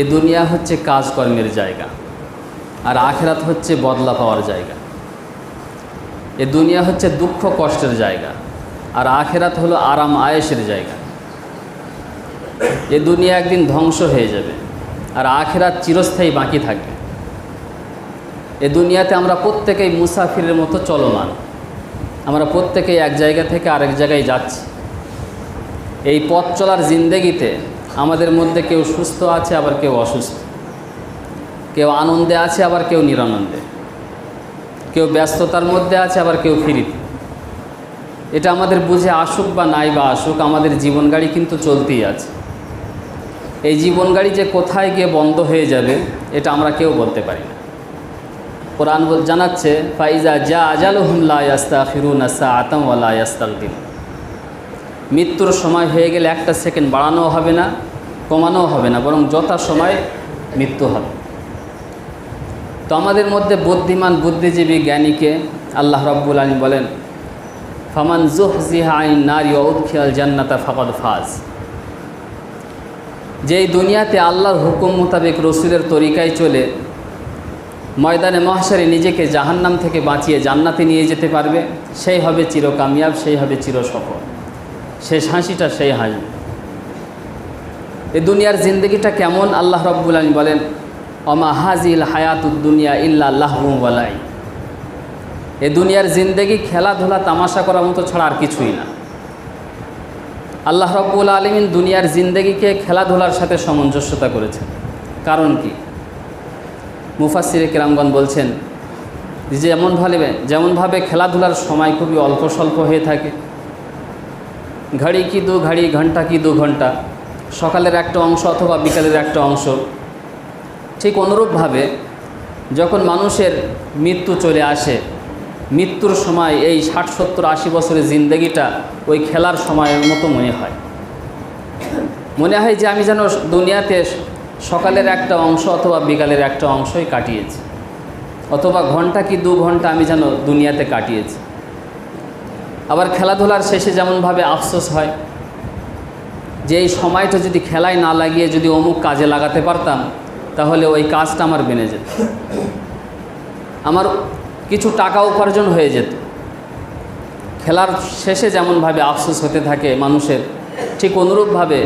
এ দুনিয়া হচ্ছে কাজকর্মের জায়গা, আর আখেরাত হচ্ছে বদলা পাওয়ার জায়গা। এ দুনিয়া হচ্ছে দুঃখ কষ্টের জায়গা, আর আখেরাত হলো আরাম আয়েসের জায়গা। এ দুনিয়া একদিন ধ্বংস হয়ে যাবে, আর আখেরাত চিরস্থায়ী বাকি থাকবে। এ দুনিয়াতে আমরা প্রত্যেকেই মুসাফিরের মতো চলমান। আমরা প্রত্যেকেই এক জায়গা থেকে আরেক জায়গায় যাচ্ছি। এই পথ চলার জিন্দেগিতে আমাদের মধ্যে কেউ সুস্থ আছে, আবার কেউ অসুস্থ। কেউ আনন্দে আছে, আবার কেউ নিরানন্দে। কেউ ব্যস্ততার মধ্যে আছে, আবার কেউ ফিরিতে। এটা আমাদের বুঝে আসুক বা নাই বা আসুক, আমাদের জীবন গাড়ি কিন্তু চলতেই আছে। এই জীবন গাড়ি যে কোথায় গিয়ে বন্ধ হয়ে যাবে, এটা আমরা কেউ বলতে পারি না। কোরআন জানাচ্ছে, ফাইজা যা আজাল হুমলা ইয়াস্তা ফিরুন আসা আতম ওয়ালা ইয়াস্তাকদিন মৃত্যুর সময় হয়ে গেলে একটা সেকেন্ড বাড়ানোও হবে না, কমানোও হবে না, বরং যথা সময় মৃত্যু হবে। তো আমাদের মধ্যে বুদ্ধিমান বুদ্ধিজীবী জ্ঞানীকে আল্লাহ রব্বুল আলী বলেন, ফামান জুহ জিহা আইন নারী উৎখিয়াল জান্নাতা ফাকদ ফাজ। যেই দুনিয়াতে আল্লাহর হুকুম মোতাবেক রসুলের তরিকায় চলে, ময়দানে মহাসারে নিজেকে জাহান্নাম থেকে বাঁচিয়ে জান্নাতে নিয়ে যেতে পারবে, সেই হবে চিরকামিয়াব, সেই হবে চিরসফল। শেষ হাসিটা, সেই হাসি। এই দুনিয়ার জিন্দগিটা কেমন? আল্লাহ রব্বুল আলী বলেন অমা হাজিল হায়াতুদ্দুনিয়া ইল্লা আল্লাহবালাই এ দুনিয়ার জিন্দেগি খেলাধুলা, তামাশা করার মতো ছাড়া আর কিছুই না। আল্লাহ রব্বুল আলমিন দুনিয়ার জিন্দেগিকে খেলাধুলার সাথে সামঞ্জস্যতা করেছেন। কারণ কি? মুফাসিরে কিরামগণ বলছেন যেমন যেমনভাবে যেমনভাবে খেলাধুলার সময় খুবই অল্প স্বল্প হয়ে থাকে ঘড়ি কি দু ঘড়ি, ঘণ্টা কি দু ঘণ্টা, সকালের একটা অংশ অথবা বিকালের একটা অংশ। ঠিক অনুরূপভাবে যখন মানুষের মৃত্যু চলে আসে, মৃত্যুর সময় এই ষাট, সত্তর, আশি বছরের জিন্দগিটা ওই খেলার সময়ের মতো মনে হয়। মনে হয় যে আমি যেন দুনিয়াতে সকালের একটা অংশ অথবা বিকালের একটা অংশই কাটিয়েছি। অথবা ঘণ্টা কি দু ঘণ্টা আমি যেন দুনিয়াতে কাটিয়েছি। আবার খেলাধুলার শেষে যেমনভাবে আফসোস হয় যে এই সময়টা যদি খেলায় না লাগিয়ে যদি অমুক কাজে লাগাতে পারতাম, তাহলে ওই কাজটা আমার বেনে যেত। আমার কিছু টাকা উপার্জন হয়ে যেত। খেলার শেষে যেমনভাবে আফসোস হতে থাকে মানুষের, ঠিক অনুরূপভাবে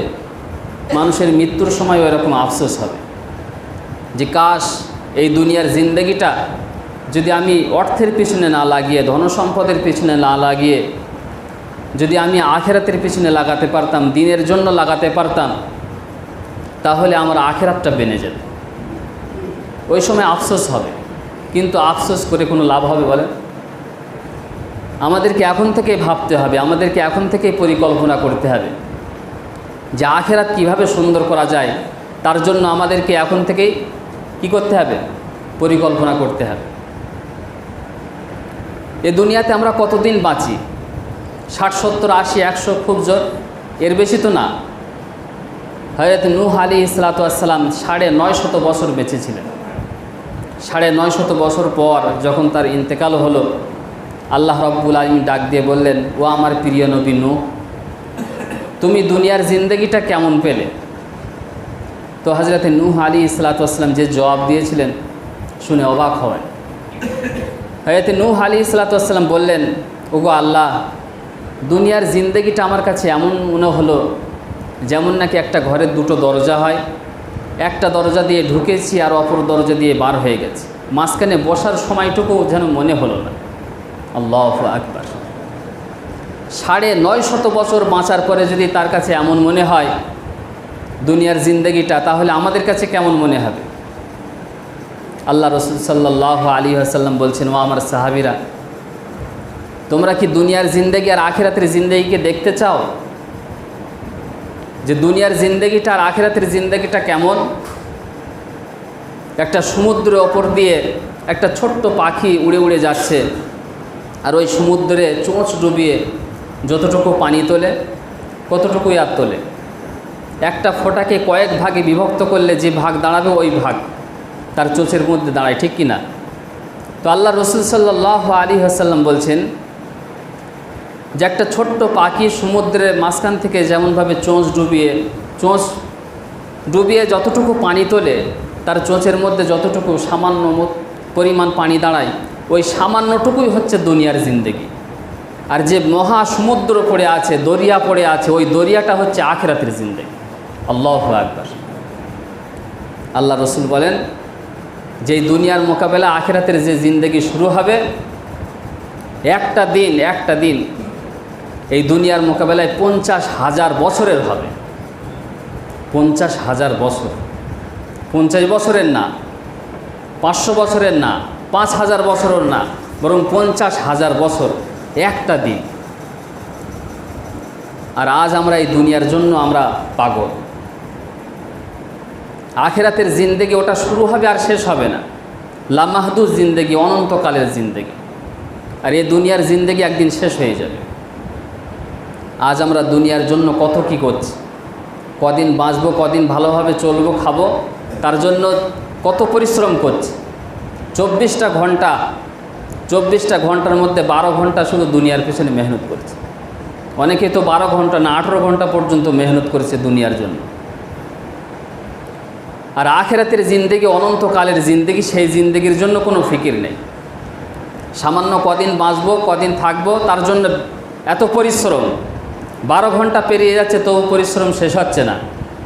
মানুষের মৃত্যুর সময় এরকম আফসোস হবে। যে কাশ, এই দুনিয়ার জিন্দগিটা যদি আমি অর্থের পিছনে না লাগিয়ে, ধনসম্পদের পিছনে না লাগিয়ে, যদি আমি আখেরাতের পিছনে লাগাতে পারতাম, দিনের জন্য লাগাতে পারতাম, তাহলে আমার আখেরাতটা বেনে যেত। ওই সময় আফসোস হবে। কিন্তু আফসোস করে কোনো লাভ হবে বলে আমাদেরকে এখন থেকে ভাবতে হবে, আমাদেরকে এখন থেকেই পরিকল্পনা করতে হবে যে আখেরাত কীভাবে সুন্দর করা যায়, তার জন্য আমাদেরকে এখন থেকেই কি করতে হবে? পরিকল্পনা করতে হবে। এ দুনিয়াতে আমরা কতদিন বাঁচি? ষাট, সত্তর, আশি, একশো খুব জোর। এর বেশি তো না। হয়ত নূহ আলী ইসলাতাম সাড়ে নয় শত বছর বেঁচেছিলেন। সাড়ে নয় শত বছর পর যখন তার ইন্তেকাল হলো, আল্লাহ রব্বুল আলমী ডাক দিয়ে বললেন, ও আমার প্রিয় নবী নূহ, তুমি দুনিয়ার জিন্দগিটা কেমন পেলে? তো হজরতে নূহ আলী ইসলাতাম যে জবাব দিয়েছিলেন, শুনে অবাক হয় হয়তো নূহ আলী ইসলাতাম বললেন, ওগো আল্লাহ, দুনিয়ার জিন্দগিটা আমার কাছে এমন মনে হলো যেমন নাকি একটা ঘরের দুটো দরজা হয়। একটা দরজা দিয়ে ঢুকেছি আর অপর দরজা দিয়ে বার হয়ে গেছে। মাঝখানে বসার সময়টুকু যেন মনে হলো না। আল্লাহ আকবার। সাড়ে নয় শত বছর বাঁচার পরে যদি তার কাছে এমন মনে হয়, দুনিয়ার জিন্দগিটা, তাহলে আমাদের কাছে কেমন মনে হবে? আল্লাহ রসুল সাল্লাহ আলী আসাল্লাম বলছেন, ও আমার সাহাবিরা, তোমরা কি দুনিয়ার জিন্দগি আর আখেরাতের জিন্দগিকে দেখতে চাও? যে দুনিয়ার জিন্দগিটা আর আখেরাতের জিন্দগিটা কেমন? একটা সমুদ্রের ওপর দিয়ে একটা ছোট্ট পাখি উড়ে উড়ে যাচ্ছে আর ওই সমুদ্রে চোঁচ ডুবিয়ে যতটুকু পানি তোলে, কতটুকুই আর তোলে? একটা ফোঁটাকে কয়েক ভাগে বিভক্ত করলে যে ভাগ দাঁড়াবে, ওই ভাগ। তার চোচের মধ্যে দাঁড়ায়, ঠিক কি না তো আল্লাহ রসুল সাল্লাহ আলী হাসাল্লাম বলছেন যে একটা ছোট্ট পাখি সমুদ্রের মাঝখান থেকে যেমনভাবে চোঁচ ডুবিয়ে চোঁচ ডুবিয়ে যতটুকু পানি তোলে, তার চোঁচের মধ্যে যতটুকু সামান্য পরিমাণ পানি দাঁড়ায়, ওই সামান্যটুকুই হচ্ছে দুনিয়ার জিন্দেগি। আর যে মহা সমুদ্র পড়ে আছে, দরিয়া পড়ে আছে, ওই দরিয়াটা হচ্ছে আখেরাতের জিন্দেগি। আল্লাহ আকবার। আল্লাহ রসুল বলেন যেই দুনিয়ার মোকাবেলা আখেরাতের যে জিন্দেগি শুরু হবে, একটা দিন একটা দিন এই দুনিয়ার মোকাবেলায় পঞ্চাশ হাজার বছরের হবে। পঞ্চাশ হাজার বছর। পঞ্চাশ বছরের না, পাঁচশো বছরের না, পাঁচ হাজার বছরের না, বরং পঞ্চাশ হাজার বছর, একটা দিন। আর আজ আমরা এই দুনিয়ার জন্য আমরা পাগল। আখেরাতের জিন্দেগি ওটা শুরু হবে আর শেষ হবে না। লামাহদুর জিন্দেগি, অনন্তকালের জিন্দেগি। আর এই দুনিয়ার জিন্দেগি একদিন শেষ হয়ে যাবে। আজ আমরা দুনিয়ার জন্য কত কি করছি? কদিন বাঁচবো, কদিন ভালোভাবে চলবো, খাব, তার জন্য কত পরিশ্রম করছি? চব্বিশটা ঘণ্টা, চব্বিশটা ঘণ্টার মধ্যে বারো ঘণ্টা শুধু দুনিয়ার পেছনে মেহনত করছে। অনেকে তো বারো ঘণ্টা না, আঠেরো ঘণ্টা পর্যন্ত মেহনত করেছে দুনিয়ার জন্য। আর আখেরাতের জিন্দেগি, অনন্তকালের জিন্দেগি, সেই জিন্দেগির জন্য কোনো ফিকির নেই। সামান্য কদিন বাঁচবো, কদিন থাকব, তার জন্য এত পরিশ্রম। বারো ঘণ্টা পেরিয়ে যাচ্ছে, তবু পরিশ্রম শেষ হচ্ছে না।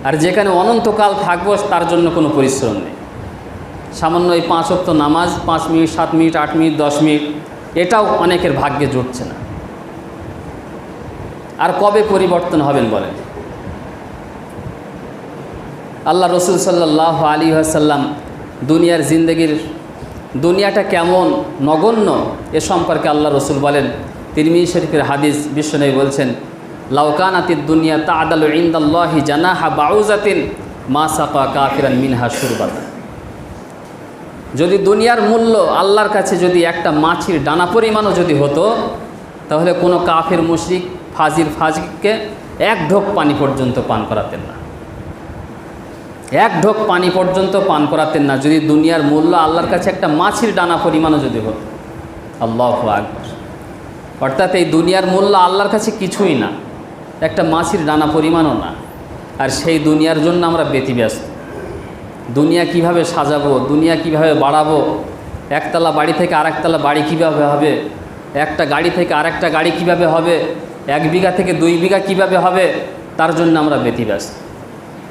আর যেখানে অনন্তকাল থাকব, তার জন্য কোনো পরিশ্রম নেই। সামান্য এই পাঁচ অক্ত নামাজ, পাঁচ মিনিট, সাত মিনিট, আট মিনিট, দশ মিনিট, এটাও অনেকের ভাগ্যে জুটছে না। আর কবে পরিবর্তন হবেন বলেন? আল্লাহ রসুল সাল্লাহ আলী আসাল্লাম দুনিয়ার জিন্দগির দুনিয়াটা কেমন নগণ্য এ সম্পর্কে আল্লাহ রসুল বলেন। তিরমি শরীফের হাদিস বিশ্বনবী বলছেন লাউকানাতির দুনিয়া তা আদাল ইন্দাল্লাহি জানাহা বাউজাতিন মা সাপা কাফিরান মিনহা সুরবাতা যদি দুনিয়ার মূল্য আল্লাহর কাছে যদি একটা মাছির ডানা পরিমাণও যদি হতো, তাহলে কোনো কাফের মুশরিক ফাজির ফাজিককে এক ঢোক পানি পর্যন্ত পান করাতেন না। এক ঢোক পানি পর্যন্ত পান করাতেন না। যদি দুনিয়ার মূল্য আল্লাহর কাছে একটা মাছির ডানা পরিমাণও যদি হতো। আল্লাহ আকবর। অর্থাৎ এই দুনিয়ার মূল্য আল্লাহর কাছে কিছুই না। একটা মাছির ডানা পরিমাণও না। আর সেই দুনিয়ার জন্য আমরা ব্যতিব্যস্ত। দুনিয়া কীভাবে সাজাবো, দুনিয়া কীভাবে বাড়াবো, একতলা বাড়ি থেকে আরেকতলা বাড়ি কীভাবে হবে, একটা গাড়ি থেকে আরেকটা গাড়ি কীভাবে হবে, এক বিঘা থেকে দুই বিঘা কীভাবে হবে, তার জন্য আমরা ব্যতিব্যস্ত।